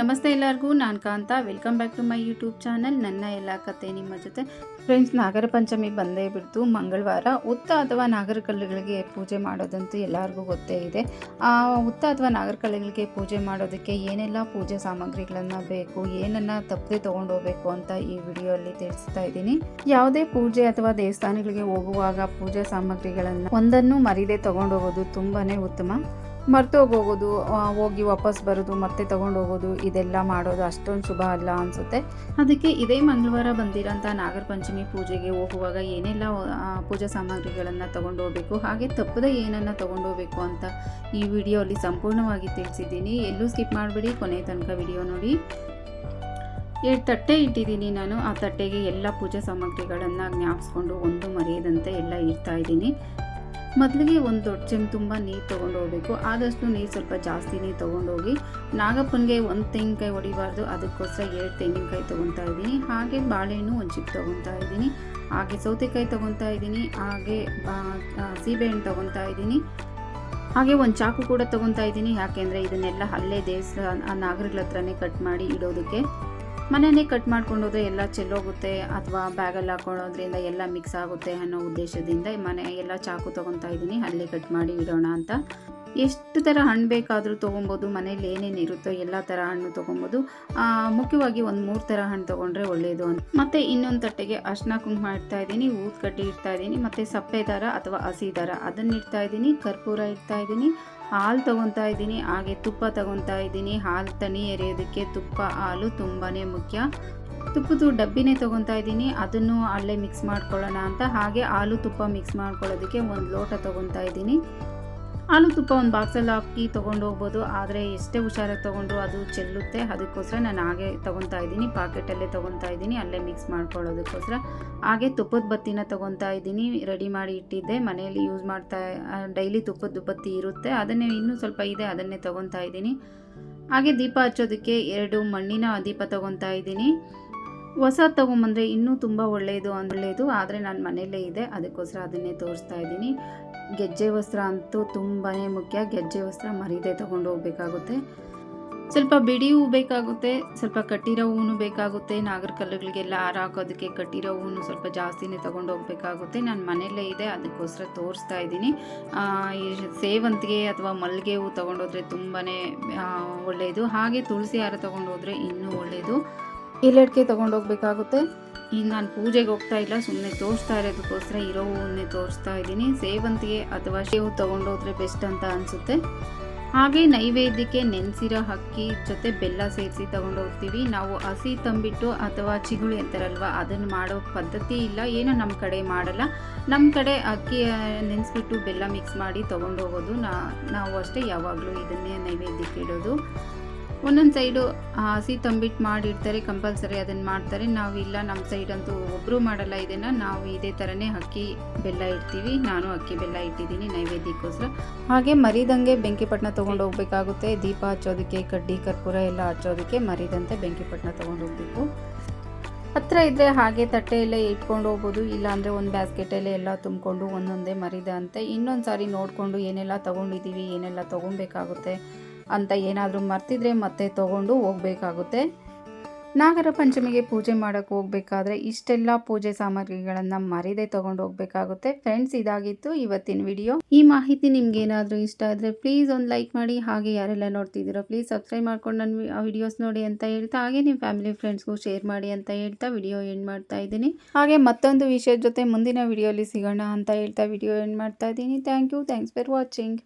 ನಮಸ್ತೆ ಎಲ್ಲರಿಗೂ, ನಾನು Kantha. Welcome back to my YouTube channel ನನ್ನ ಎಲ್ಲ ಕತೆ ನಿಮ್ಮ ಜೊತೆ. ಫ್ರೆಂಡ್ಸ್ ನಾಗರ ಪಂಚಮಿ ಬಂದೇ ಬಿಡ್ತು. ಮಂಗಳವಾರ ಉತ್ತ ಅಥವಾ ನಾಗರ ಕಲ್ಲುಗಳಿಗೆ ಪೂಜೆ ಮಾಡೋದಂತೂ ಎಲ್ಲರಿಗೂ ಗೊತ್ತೇ ಇದೆ. ಆ ಉತ್ತ ಅಥವಾ ನಾಗರ ಕಲ್ಲುಗಳಿಗೆ ಪೂಜೆ ಮಾಡೋದಕ್ಕೆ ಏನೆಲ್ಲ ಪೂಜೆ ಸಾಮಗ್ರಿಗಳನ್ನು ಬೇಕು, ಏನನ್ನು ತಪ್ಪದೆ ತೊಗೊಂಡೋಗ್ಬೇಕು ಅಂತ ಈ ವಿಡಿಯೋಲ್ಲಿ ತಿಳಿಸ್ತಾ ಇದ್ದೀನಿ. ಯಾವುದೇ ಪೂಜೆ ಅಥವಾ ದೇವಸ್ಥಾನಗಳಿಗೆ ಹೋಗುವಾಗ ಪೂಜೆ ಸಾಮಗ್ರಿಗಳನ್ನು ಒಂದನ್ನು ಮರಿದೇ ತೊಗೊಂಡೋಗೋದು ತುಂಬಾ ಉತ್ತಮ. ಮರ್ತೋಗೋಗೋದು ಹೋಗಿ ವಾಪಸ್ ಬರೋದು, ಮತ್ತೆ ತಗೊಂಡು ಹೋಗೋದು ಇದೆಲ್ಲ ಮಾಡೋದು ಅಷ್ಟೊಂದು ಶುಭ ಅಲ್ಲ ಅನಿಸುತ್ತೆ. ಅದಕ್ಕೆ ಇದೇ ಮಂಗಳವಾರ ಬಂದಿರೋಂಥ ನಾಗರ ಪಂಚಮಿ ಪೂಜೆಗೆ ಹೋಗುವಾಗ ಏನೆಲ್ಲ ಪೂಜಾ ಸಾಮಗ್ರಿಗಳನ್ನು ತಗೊಂಡು ಹೋಗಬೇಕು ಹಾಗೆ ತಪ್ಪದೆ ಏನನ್ನು ತಗೊಂಡು ಹೋಗಬೇಕು ಅಂತ ಈ ವಿಡಿಯೋ ಅಲ್ಲಿ ಸಂಪೂರ್ಣವಾಗಿ ತಿಳಿಸಿದ್ದೀನಿ. ಎಲ್ಲೂ ಸ್ಕಿಪ್ ಮಾಡಿಬಿಡಿ, ಕೊನೆ ತನಕ ವಿಡಿಯೋ ನೋಡಿ. ಎರಡು ತಟ್ಟೆ ಇಟ್ಟಿದ್ದೀನಿ ನಾನು. ಆ ತಟ್ಟೆಗೆ ಎಲ್ಲ ಪೂಜಾ ಸಾಮಗ್ರಿಗಳನ್ನು ಜ್ಞಾಪಿಸ್ಕೊಂಡು ಒಂದು ಮರೆಯದಂತೆ ಎಲ್ಲ ಇಡ್ತಾ ಇದ್ದೀನಿ. ಮೊದಲಿಗೆ ಒಂದು ದೊಡ್ಡ ಚೆಮ್ ತುಂಬ ನೀರು ತೊಗೊಂಡು ಹೋಗಬೇಕು. ಆದಷ್ಟು ನೀರು ಸ್ವಲ್ಪ ಜಾಸ್ತಿ ನೀರು ತೊಗೊಂಡೋಗಿ ನಾಗಪ್ಪನಿಗೆ ಒಂದು ತೆಂಗಿನಕಾಯಿ ಹೊಡಿಬಾರ್ದು. ಅದಕ್ಕೋಸ್ಕರ ಎರಡು ತೆಂಗಿನಕಾಯಿ ತೊಗೊತಾ ಇದ್ದೀನಿ. ಹಾಗೆ ಬಾಳೆಹಣ್ಣು ಒಂದು ಚಿಪ್ ತೊಗೊತಾ ಇದ್ದೀನಿ. ಹಾಗೆ ಸೌತೆಕಾಯಿ ತೊಗೊತಾ ಇದ್ದೀನಿ. ಹಾಗೆ ಸೀಬೆಹಣ್ಣು ತೊಗೊತಾ ಇದ್ದೀನಿ. ಹಾಗೆ ಒಂದು ಚಾಕು ಕೂಡ ತೊಗೊತಾ ಇದ್ದೀನಿ. ಯಾಕೆಂದರೆ ಇದನ್ನೆಲ್ಲ ಅಲ್ಲೇ ದೇವಸ್ಥಾನ ನಾಗರಿಗಳ ಹತ್ರನೇ ಕಟ್ ಮಾಡಿ ಇಡೋದಕ್ಕೆ. ಮನೆಯೇ ಕಟ್ ಮಾಡ್ಕೊಂಡೋದ್ರೆ ಎಲ್ಲ ಚೆಲ್ಲೋಗುತ್ತೆ ಅಥವಾ ಬ್ಯಾಗಲ್ಲಿ ಹಾಕೊಳ್ಳೋದ್ರಿಂದ ಎಲ್ಲ ಮಿಕ್ಸ್ ಆಗುತ್ತೆ ಅನ್ನೋ ಉದ್ದೇಶದಿಂದ ಮನೆ ಎಲ್ಲ ಚಾಕು ತೊಗೊತಾ ಇದ್ದೀನಿ. ಅಲ್ಲೇ ಕಟ್ ಮಾಡಿ ಇಡೋಣ ಅಂತ. ಎಷ್ಟು ಥರ ಹಣ್ಣು ಬೇಕಾದರೂ ತೊಗೊಬೋದು, ಮನೇಲಿ ಏನೇನು ಇರುತ್ತೋ ಎಲ್ಲ ಥರ ಹಣ್ಣು ತೊಗೊಬೋದು ಮುಖ್ಯವಾಗಿ ಒಂದು ಮೂರು ಥರ ಹಣ್ಣು ತೊಗೊಂಡ್ರೆ ಒಳ್ಳೆಯದು ಅಂತ. ಮತ್ತು ಇನ್ನೊಂದು ತಟ್ಟೆಗೆ ಅರ್ಶನ ಕುಂಕುಮ ಇಡ್ತಾ ಇದ್ದೀನಿ, ಊದ್ಕಡ್ಡಿ ಇಡ್ತಾ ಇದ್ದೀನಿ, ಮತ್ತು ಸಪ್ಪೆ ದಾರ ಅಥವಾ ಹಸಿ ದಾರ. ಅದನ್ನು ಇಡ್ತಾ ಇದ್ದೀನಿ, ಕರ್ಪೂರ ಇಡ್ತಾ ಇದ್ದೀನಿ, ಹಾಲು ತೊಗೊತಾ ಇದ್ದೀನಿ, ಹಾಗೆ ತುಪ್ಪ ತೊಗೊತಾ ಇದ್ದೀನಿ. ಹಾಲು ತನಿ ಎರೆಯೋದಕ್ಕೆ ತುಪ್ಪ, ಹಾಲು ತುಂಬಾ ಮುಖ್ಯ. ತುಪ್ಪದ ಡಬ್ಬಿನೇ ತೊಗೊತಾ ಇದ್ದೀನಿ, ಅದನ್ನು ಅಲ್ಲೇ ಮಿಕ್ಸ್ ಮಾಡ್ಕೊಳ್ಳೋಣ ಅಂತ. ಹಾಗೆ ಹಾಲು ತುಪ್ಪ ಮಿಕ್ಸ್ ಮಾಡ್ಕೊಳ್ಳೋದಕ್ಕೆ ಒಂದು ಲೋಟ ತೊಗೊತಾ ಇದ್ದೀನಿ. ಹಾಲು ತುಪ್ಪ ಒಂದು ಬಾಕ್ಸಲ್ಲಿ ಹಾಕಿ ತೊಗೊಂಡು ಹೋಗ್ಬೋದು. ಆದರೆ ಎಷ್ಟೇ ಹುಷಾರಾಗಿ ತೊಗೊಂಡ್ರು ಅದು ಚೆಲ್ಲುತ್ತೆ. ಅದಕ್ಕೋಸ್ಕರ ನಾನು ಹಾಗೆ ತೊಗೊತಾ ಇದ್ದೀನಿ. ಪಾಕೆಟಲ್ಲೇ ತೊಗೊತಾ ಇದ್ದೀನಿ. ಅಲ್ಲೇ ಮಿಕ್ಸ್ ಮಾಡ್ಕೊಳ್ಳೋದಕ್ಕೋಸ್ಕರ. ಹಾಗೆ ತುಪ್ಪದ ಬತ್ತಿನ ತೊಗೊತಾ ಇದ್ದೀನಿ. ರೆಡಿ ಮಾಡಿ ಇಟ್ಟಿದ್ದೆ. ಮನೆಯಲ್ಲಿ ಯೂಸ್ ಮಾಡ್ತಾ ಡೈಲಿ ತುಪ್ಪದ ಬತ್ತಿ ಇರುತ್ತೆ. ಅದನ್ನೇ ಇನ್ನೂ ಸ್ವಲ್ಪ ಇದೆ. ಅದನ್ನೇ ತೊಗೊತಾ ಇದ್ದೀನಿ. ಹಾಗೆ ದೀಪ ಹಚ್ಚೋದಕ್ಕೆ ಎರಡು ಮಣ್ಣಿನ ದೀಪ ತೊಗೊತಾ ಇದ್ದೀನಿ. ಹೊಸ ತಗೊಂಬಂದ್ರೆ ಇನ್ನೂ ತುಂಬ ಒಳ್ಳೆಯದು ಒಳ್ಳೆಯದು ಆದರೆ ನಾನು ಮನೆಯಲ್ಲೇ ಇದೆ, ಅದಕ್ಕೋಸ್ಕರ ಅದನ್ನೇ ತೋರಿಸ್ತಾ ಇದ್ದೀನಿ. ಗೆಜ್ಜೆ ವಸ್ತ್ರ ಅಂತೂ ತುಂಬಾ ಮುಖ್ಯ, ಗೆಜ್ಜೆ ವಸ್ತ್ರ ಮರೀದೆ ತೊಗೊಂಡು ಹೋಗಬೇಕಾಗುತ್ತೆ. ಸ್ವಲ್ಪ ಬಿಡಿ ಹೂ ಬೇಕಾಗುತ್ತೆ, ಸ್ವಲ್ಪ ಕಟ್ಟಿರೋ ಹೂವು ಬೇಕಾಗುತ್ತೆ, ನಾಗರ ಕಲ್ಲುಗಳಿಗೆಲ್ಲ ಹಾರ ಹಾಕೋದಕ್ಕೆ ಕಟ್ಟಿರೋ ಹೂವು ಸ್ವಲ್ಪ ಜಾಸ್ತಿನೇ ತೊಗೊಂಡು ಹೋಗಬೇಕಾಗುತ್ತೆ. ನಾನು ಮನೆಯಲ್ಲೇ ಇದೆ, ಅದಕ್ಕೋಸ್ಕರ ತೋರಿಸ್ತಾ ಇದ್ದೀನಿ. ಈ ಸೇವಂತಿಗೆ ಅಥವಾ ಮಲ್ಲಿಗೆ ಹೂ ತೊಗೊಂಡೋದ್ರೆ ತುಂಬಾ ಒಳ್ಳೆಯದು ಹಾಗೆ ತುಳಸಿ ಹಾರ ತೊಗೊಂಡೋದ್ರೆ ಇನ್ನೂ ಒಳ್ಳೆಯದು ಇಲೆಡ್ಕೆ ತೊಗೊಂಡೋಗ್ಬೇಕಾಗುತ್ತೆ. ಈಗ ನಾನು ಪೂಜೆಗೆ ಹೋಗ್ತಾ ಇಲ್ಲ ಸುಮ್ಮನೆ ತೋರಿಸ್ತಾ ಇರೋದಕ್ಕೋಸ್ಕರ ಇರೋ ಹೂವನ್ನೇ ತೋರಿಸ್ತಾ ಇದ್ದೀನಿ. ಸೇವಂತಿಗೆ ಅಥವಾ ಶೇವು ತೊಗೊಂಡೋದ್ರೆ ಬೆಸ್ಟ್ ಅಂತ ಅನಿಸುತ್ತೆ. ಹಾಗೆ ನೈವೇದ್ಯಕ್ಕೆ ನೆನೆಸಿರೋ ಅಕ್ಕಿ ಜೊತೆ ಬೆಲ್ಲ ಸೇರಿಸಿ ತೊಗೊಂಡು ಹೋಗ್ತೀವಿ ನಾವು ಹಸಿ ತಂಬಿಟ್ಟು ಅಥವಾ ಚಿಗುಳಿ ಅಂತಾರಲ್ವ, ಅದನ್ನು ಮಾಡೋ ಪದ್ಧತಿ ಇಲ್ಲ. ಏನೋ ನಮ್ಮ ಕಡೆ ಮಾಡಲ್ಲ. ನಮ್ಮ ಕಡೆ ಅಕ್ಕಿ ನೆನೆಸ್ಬಿಟ್ಟು ಬೆಲ್ಲ ಮಿಕ್ಸ್ ಮಾಡಿ ತೊಗೊಂಡು ಹೋಗೋದು ನಾ, ನಾವು ಅಷ್ಟೇ ಯಾವಾಗಲೂ ಇದನ್ನೇ ನೈವೇದ್ಯಕ್ಕೆ ಇಡೋದು. ಒಂದೊಂದು ಸೈಡು ಹಸಿ ತಂಬಿಟ್ಟು ಮಾಡಿರ್ತಾರೆ ಕಂಪಲ್ಸರಿ ಅದನ್ನು ಮಾಡ್ತಾರೆ. ನಾವು ಇಲ್ಲ ನಮ್ಮ ಸೈಡ್ ಅಂತೂ ಒಬ್ಬರು ಮಾಡಲ್ಲ ಇದನ್ನು. ನಾವು ಇದೇ ಥರನೇ ಅಕ್ಕಿ, ಬೆಲ್ಲ ಇಡ್ತೀವಿ. ನಾನು ಅಕ್ಕಿ, ಬೆಲ್ಲ ಇಟ್ಟಿದ್ದೀನಿ ನೈವೇದ್ಯಕ್ಕೋಸ್ಕರ. ಹಾಗೆ ಮರಿದಂಗೆ ಬೆಂಕಿಪಟ್ಟಣ ತೊಗೊಂಡು ಹೋಗ್ಬೇಕಾಗುತ್ತೆ. ದೀಪ ಹಚ್ಚೋದಕ್ಕೆ, ಕಡ್ಡಿ, ಕರ್ಪೂರ ಎಲ್ಲ ಹಚ್ಚೋದಕ್ಕೆ ಮರಿದಂತೆ ಬೆಂಕಿಪಟ್ಟಣ ತೊಗೊಂಡು ಹೋಗಬೇಕು. ಹತ್ರ ಇದ್ದರೆ ಹಾಗೆ ತಟ್ಟೆಯಲ್ಲೇ ಇಟ್ಕೊಂಡು ಹೋಗ್ಬೋದು. ಇಲ್ಲಾಂದರೆ ಒಂದು ಬ್ಯಾಸ್ಕೆಟಲ್ಲೇ ಎಲ್ಲ ತುಂಬಿಕೊಂಡು ಒಂದೊಂದೇ ಮರಿದ ಅಂತೆ ಇನ್ನೊಂದು ಸಾರಿ ನೋಡಿಕೊಂಡು ಏನೆಲ್ಲ ತೊಗೊಂಡಿದ್ದೀವಿ, ಏನೆಲ್ಲ ತೊಗೊಬೇಕಾಗುತ್ತೆ. ಅಂತ ಏನಾದರೂ ಮರ್ತಿದ್ರೆ ಮತ್ತೆ ತಗೊಂಡು ಹೋಗಬೇಕಾಗುತ್ತೆ. ನಾಗರ ಪಂಚಮಿಗೆ ಪೂಜೆ ಮಾಡೋಕ್ಕೆ ಹೋಗಬೇಕಾದ್ರೆ ಇಷ್ಟೆಲ್ಲ ಪೂಜೆ ಸಾಮಗ್ರಿಗಳನ್ನು ಮರಿದೇ ತೊಗೊಂಡು ಹೋಗಬೇಕಾಗುತ್ತೆ. ಫ್ರೆಂಡ್ಸ್ ಇದಾಗಿತ್ತು ಇವತ್ತಿನ ವಿಡಿಯೋ ಈ ಮಾಹಿತಿ ನಿಮ್ಗೆ ಏನಾದರೂ ಇಷ್ಟ ಆದರೆ ಪ್ಲೀಸ್ ಒಂದು ಲೈಕ್ ಮಾಡಿ. ಹಾಗೆ ಯಾರೆಲ್ಲ ನೋಡ್ತಿದ್ದೀರೋ ಪ್ಲೀಸ್ ಸಬ್ಸ್ಕ್ರೈಬ್ ಮಾಡ್ಕೊಂಡು ನನ್ನ ವಿಡಿಯೋಸ್ ನೋಡಿ ಅಂತ ಹೇಳ್ತಾ, ಹಾಗೆ ನಿಮ್ಮ ಫ್ಯಾಮಿಲಿ ಫ್ರೆಂಡ್ಸ್ಗೂ ಶೇರ್ ಮಾಡಿ ಅಂತ ಹೇಳ್ತಾ ವಿಡಿಯೋ ಎಂಡ್ ಮಾಡ್ತಾ ಇದ್ದೀನಿ. ಹಾಗೆ ಮತ್ತೊಂದು ವಿಷಯದ ಜೊತೆ ಮುಂದಿನ ವಿಡಿಯೋಲಿ ಸಿಗೋಣ ಅಂತ ಹೇಳ್ತಾ ವಿಡಿಯೋ ಎಂಡ್ ಮಾಡ್ತಾ ಇದ್ದೀನಿ. Thank you thanks for watching